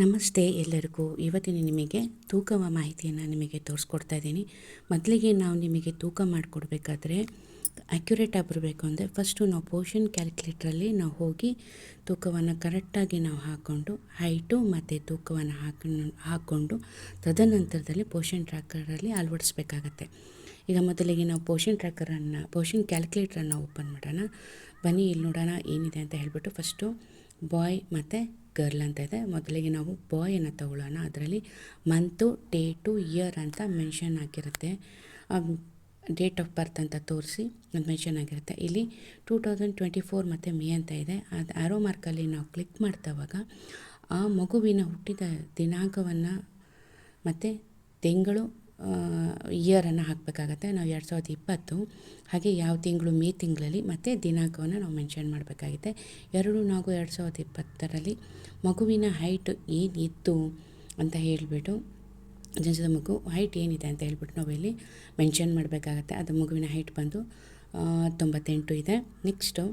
ನಮಸ್ತೆ ಎಲ್ಲರಿಗೂ. ಇವತ್ತಿನ ನಿಮಗೆ ತೂಕವ ಮಾಹಿತಿಯನ್ನು ನಿಮಗೆ ತೋರಿಸ್ಕೊಡ್ತಾ ಇದ್ದೀನಿ. ಮೊದಲಿಗೆ ನಾವು ನಿಮಗೆ ತೂಕ ಮಾಡಿಕೊಡ್ಬೇಕಾದ್ರೆ ಅಕ್ಯುರೇಟ್ ಆಗಿರಬೇಕು ಅಂದರೆ ಫಸ್ಟು ನಾವು ಪೋರ್ಷನ್ ಕ್ಯಾಲ್ಕುಲೇಟ್ರಲ್ಲಿ ನಾವು ಹೋಗಿ ತೂಕವನ್ನು ಕರೆಕ್ಟಾಗಿ ನಾವು ಹಾಕ್ಕೊಂಡು ಹೈಟು ಮತ್ತು ತೂಕವನ್ನು ಹಾಕೊಂಡು ಹಾಕ್ಕೊಂಡು ತದನಂತರದಲ್ಲಿ ಪೋರ್ಷನ್ ಟ್ರ್ಯಾಕರಲ್ಲಿ ಅಳವಡಿಸ್ಬೇಕಾಗತ್ತೆ. ಈಗ ಮೊದಲಿಗೆ ನಾವು ಪೋರ್ಷನ್ ಟ್ರ್ಯಾಕರನ್ನು ಪೋರ್ಷನ್ ಕ್ಯಾಲ್ಕುಲೇಟ್ರನ್ನು ಓಪನ್ ಮಾಡೋಣ. ಬನ್ನಿ, ಇಲ್ಲಿ ನೋಡೋಣ ಏನಿದೆ ಅಂತ ಹೇಳಿಬಿಟ್ಟು ಫಸ್ಟು ಬಾಯ್ ಮತ್ತು ಗರ್ಲ್ ಅಂತ ಇದೆ. ಮೊದಲಿಗೆ ನಾವು ಬಾಯನ್ನು ತಗೊಳ್ಳೋಣ. ಅದರಲ್ಲಿ ಮಂತು ಡೇಟು ಇಯರ್ ಅಂತ ಮೆನ್ಷನ್ ಆಗಿರುತ್ತೆ. ಡೇಟ್ ಆಫ್ ಬರ್ತ್ ಅಂತ ತೋರಿಸಿ ಅದು ಮೆನ್ಷನ್ ಆಗಿರುತ್ತೆ. ಇಲ್ಲಿ ಟೂ ತೌಸಂಡ್ ಟ್ವೆಂಟಿ ಫೋರ್ ಮತ್ತು ಮೇ ಅಂತ ಇದೆ. ಅದು ಆರೋ ಮಾರ್ಕಲ್ಲಿ ನಾವು ಕ್ಲಿಕ್ ಮಾಡ್ತಾವಾಗ ಆ ಮಗುವಿನ ಹುಟ್ಟಿದ ದಿನಾಂಕವನ್ನು ಮತ್ತು ತಿಂಗಳು ಇಯರನ್ನು ಹಾಕಬೇಕಾಗತ್ತೆ. ನಾವು ಎರಡು ಸಾವಿರದ ಇಪ್ಪತ್ತು. ಹಾಗೆ ಯಾವ ತಿಂಗಳು ಮೇ ತಿಂಗಳಲ್ಲಿ ಮತ್ತು ದಿನಾಂಕವನ್ನು ನಾವು ಮೆನ್ಷನ್ ಮಾಡಬೇಕಾಗಿದೆ ಎರಡು ನಾಲ್ಕು ಎರಡು ಸಾವಿರದ ಇಪ್ಪತ್ತರಲ್ಲಿ ಮಗುವಿನ ಹೈಟ್ ಏನಿತ್ತು ಅಂತ ಹೇಳಿಬಿಟ್ಟು, ಜನಿಸಿದ ಮಗು ಹೈಟ್ ಏನಿದೆ ಅಂತ ಹೇಳ್ಬಿಟ್ಟು ನಾವು ಇಲ್ಲಿ ಮೆನ್ಷನ್ ಮಾಡಬೇಕಾಗತ್ತೆ. ಅದು ಮಗುವಿನ ಹೈಟ್ ಬಂದು ತೊಂಬತ್ತೆಂಟು ಇದೆ. ನೆಕ್ಸ್ಟು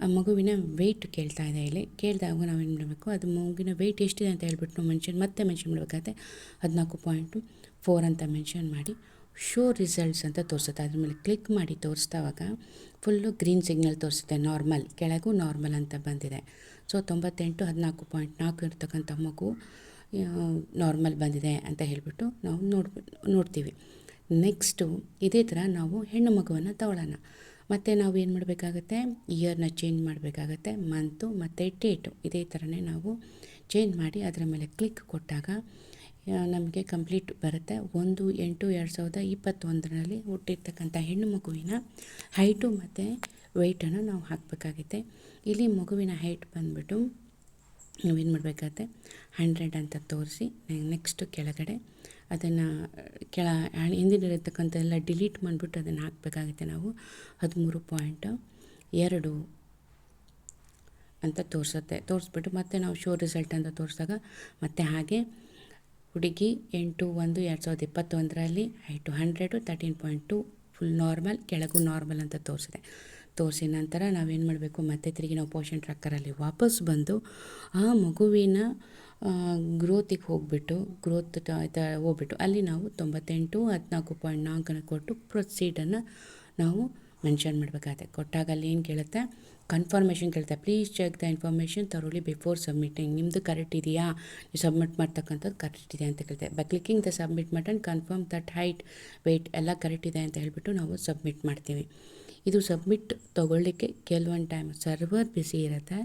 ಆ ಮಗುವಿನ ವೆಯ್ಟ್ ಕೇಳ್ತಾ ಇದೆ ಇಲ್ಲಿ. ಕೇಳಿದಾಗ ನಾವೇನು ಮಾಡಬೇಕು? ಅದು ಮಗುವಿನ ವೆಯ್ಟ್ ಎಷ್ಟಿದೆ ಅಂತ ಹೇಳ್ಬಿಟ್ಟು ಮೆನ್ಷನ್ ಮತ್ತೆ ಮೆನ್ಷನ್ ಮಾಡಬೇಕಾಗತ್ತೆ ಹದಿನಾಲ್ಕು ಪಾಯಿಂಟು ಫೋರ್ ಅಂತ ಮೆನ್ಷನ್ ಮಾಡಿ ಶೋ ರಿಸಲ್ಟ್ಸ್ ಅಂತ ತೋರಿಸುತ್ತೆ. ಅದ್ರ ಮೇಲೆ ಕ್ಲಿಕ್ ಮಾಡಿ ತೋರಿಸ್ತಾವಾಗ ಫುಲ್ಲು ಗ್ರೀನ್ ಸಿಗ್ನಲ್ ತೋರಿಸುತ್ತೆ. ನಾರ್ಮಲ್ ಕೆಳಗೂ ನಾರ್ಮಲ್ ಅಂತ ಬಂದಿದೆ. ಸೊ ತೊಂಬತ್ತೆಂಟು, ಹದಿನಾಲ್ಕು ಪಾಯಿಂಟ್ ನಾಲ್ಕು ಇರ್ತಕ್ಕಂಥ ಮಗು ನಾರ್ಮಲ್ ಬಂದಿದೆ ಅಂತ ಹೇಳಿಬಿಟ್ಟು ನಾವು ನೋಡ್ಬಿ, ನೋಡ್ತೀವಿ. ನೆಕ್ಸ್ಟು ಇದೇ ಥರ ನಾವು ಹೆಣ್ಣು ಮಗುವನ್ನು ತಗೊಳ್ಳೋಣ. ಮತ್ತು ನಾವು ಏನು ಮಾಡಬೇಕಾಗತ್ತೆ ಇಯರ್ನ ಚೇಂಜ್ ಮಾಡಬೇಕಾಗತ್ತೆ. ಮಂತು ಮತ್ತು ಡೇಟು ಇದೇ ಥರನೇ ನಾವು ಚೇಂಜ್ ಮಾಡಿ ಅದರ ಮೇಲೆ ಕ್ಲಿಕ್ ಕೊಟ್ಟಾಗ ನಮಗೆ ಕಂಪ್ಲೀಟ್ ಬರುತ್ತೆ. ಒಂದು, ಎಂಟು, ಎರಡು ಸಾವಿರದ ಇಪ್ಪತ್ತೊಂದರಲ್ಲಿ ಹುಟ್ಟಿರ್ತಕ್ಕಂಥ ಹೆಣ್ಣು ಮಗುವಿನ ಹೈಟು ಮತ್ತು ವೆಯ್ಟನ್ನು ನಾವು ಹಾಕಬೇಕಾಗಿದೆ ಇಲ್ಲಿ ಮಗುವಿನ ಹೈಟ್ ಬಂದುಬಿಟ್ಟು ನಾವೇನು ಮಾಡಬೇಕಾಗತ್ತೆ? ಹಂಡ್ರೆಡ್ ಅಂತ ತೋರಿಸಿ ನೆಕ್ಸ್ಟ್ ಕೆಳಗಡೆ ಅದನ್ನು, ಕೆಳ ಹಿಂದಿನಲ್ಲಿರ್ತಕ್ಕಂಥ ಎಲ್ಲ ಡಿಲೀಟ್ ಮಾಡಿಬಿಟ್ಟು ಅದನ್ನು ಹಾಕಬೇಕಾಗುತ್ತೆ ನಾವು. ಹದಿಮೂರು ಪಾಯಿಂಟ್ ಎರಡು ಅಂತ ತೋರಿಸುತ್ತೆ. ತೋರಿಸ್ಬಿಟ್ಟು ಮತ್ತೆ ನಾವು ಶೋ ರಿಸಲ್ಟ್ ಅಂತ ತೋರಿಸಿದಾಗ ಮತ್ತೆ ಹಾಗೆ ಹುಡುಗಿ ಎಂಟು, ಒಂದು, ಎರಡು ಸಾವಿರದ ಇಪ್ಪತ್ತೊಂದರಲ್ಲಿ height hundred thirteen point two full normal ಕೆಳಗೂ normal ಅಂತ ತೋರಿಸಿದೆ. ತೋರಿಸಿದ ನಂತರ ನಾವೇನು ಮಾಡಬೇಕು, ಮತ್ತೆ ತಿರುಗಿ ನಾವು ಪೋಷನ್ ಟ್ರಕ್ಕರಲ್ಲಿ ವಾಪಸ್ ಬಂದು ಆ ಮಗುವಿನ ಗ್ರೋತಿಗೆ ಹೋಗ್ಬಿಟ್ಟು ಗ್ರೋತ್ ಹೋಗ್ಬಿಟ್ಟು ಅಲ್ಲಿ ನಾವು ತೊಂಬತ್ತೆಂಟು, ಹದಿನಾಲ್ಕು ಪಾಯಿಂಟ್ ನಾಲ್ಕನ್ನು ಕೊಟ್ಟು ಪ್ರೊಸೀಡನ್ನು ನಾವು ಮೆನ್ಷನ್ ಮಾಡಬೇಕಾಗತ್ತೆ. ಕೊಟ್ಟಾಗ ಅಲ್ಲಿ ಏನು ಕೇಳುತ್ತೆ? ಕನ್ಫರ್ಮೇಷನ್ ಕೇಳುತ್ತೆ. Please check the information thoroughly before submitting ನಿಮ್ಮದು ಕರೆಕ್ಟ್ ಇದೆಯಾ? ನೀವು ಸಬ್ಮಿಟ್ ಮಾಡ್ತಕ್ಕಂಥದ್ದು ಕರೆಕ್ಟ್ ಇದೆ ಅಂತ ಕೇಳುತ್ತೆ. By clicking the submit button confirm that height weight ಎಲ್ಲ ಕರೆಕ್ಟ್ ಇದೆ ಅಂತ ಹೇಳಿಬಿಟ್ಟು ನಾವು ಸಬ್ಮಿಟ್ ಮಾಡ್ತೀವಿ. ಇದು ಸಬ್ಮಿಟ್ ತೊಗೊಳ್ಳಿಕ್ಕೆ ಕೆಲವೊಂದು ಟೈಮ್ ಸರ್ವರ್ ಬಿಸಿ ಇರುತ್ತೆ,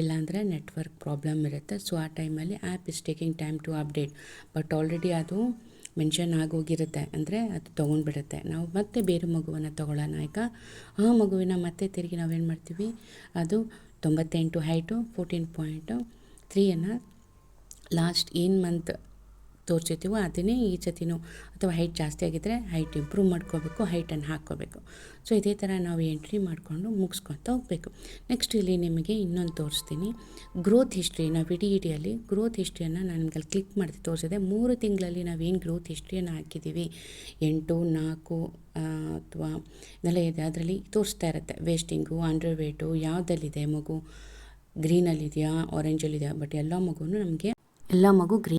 ಇಲ್ಲಾಂದರೆ ನೆಟ್ವರ್ಕ್ ಪ್ರಾಬ್ಲಮ್ ಇರುತ್ತೆ. ಸೊ ಆ ಟೈಮಲ್ಲಿ app is taking time to update but already ಅದು ಮೆನ್ಷನ್ ಆಗೋಗಿರುತ್ತೆ. ಅಂದರೆ ಅದು ತೊಗೊಂಡ್ಬಿಡುತ್ತೆ. ನಾವು ಮತ್ತೆ ಬೇರೆ ಮಗುವನ್ನು ತೊಗೊಳ್ಳೋಣ ಈಗ ಆ ಮಗುವಿನ ಮತ್ತೆ ತಿರುಗಿ ನಾವೇನು ಮಾಡ್ತೀವಿ? ಅದು ತೊಂಬತ್ತೆಂಟು ಹೈಟು ಫೋರ್ಟೀನ್ ಪಾಯಿಂಟು ತ್ರೀಯನ್ನು ಲಾಸ್ಟ್ ಏನು ಮಂತ್ ತೋರಿಸಿರ್ತೀವೋ ಅದನ್ನೇ ಈ ಸತಿನೂ ಅಥವಾ ಹೈಟ್ ಜಾಸ್ತಿ ಆಗಿದ್ದರೆ ಹೈಟ್ ಇಂಪ್ರೂವ್ ಮಾಡ್ಕೋಬೇಕು ಹೈಟನ್ನು ಹಾಕ್ಕೋಬೇಕು. ಸೊ ಇದೇ ಥರ ನಾವು ಎಂಟ್ರಿ ಮಾಡಿಕೊಂಡು ಮುಗಿಸ್ಕೊತ ಹೋಗಬೇಕು. ನೆಕ್ಸ್ಟ್ ಇಲ್ಲಿ ನಿಮಗೆ ಇನ್ನೊಂದು ತೋರಿಸ್ತೀನಿ. ಗ್ರೋತ್ ಹಿಸ್ಟ್ರಿ ನಾವು ಇಡೀ ಇಡಿಯಲ್ಲಿ ಗ್ರೋತ್ ಹಿಸ್ಟ್ರಿಯನ್ನು ನಾನು ನಿಮಗೆ ಕ್ಲಿಕ್ ಮಾಡಿ ತೋರಿಸಿದೆ. ಮೂರು ತಿಂಗಳಲ್ಲಿ ನಾವೇನು ಗ್ರೋತ್ ಹಿಸ್ಟ್ರಿಯನ್ನು ಹಾಕಿದ್ದೀವಿ ಎಂಟು, ನಾಲ್ಕು ಅಥವಾ ಇದೆಲ್ಲ ಇದೆ. ಅದರಲ್ಲಿ ತೋರಿಸ್ತಾ ಇರುತ್ತೆ. ವೇಸ್ಟಿಂಗು ಅಂಡರ್ ವೇಟು ಯಾವುದಲ್ಲಿದೆ ಮಗು? ಗ್ರೀನಲ್ಲಿದೆಯಾ ಆರೆಂಜಲ್ಲಿದೆಯಾ ಬಟ್ ಎಲ್ಲ ಮಗು ನಮಗೆ, ಎಲ್ಲ ಮಗು ಗ್ರೀನ್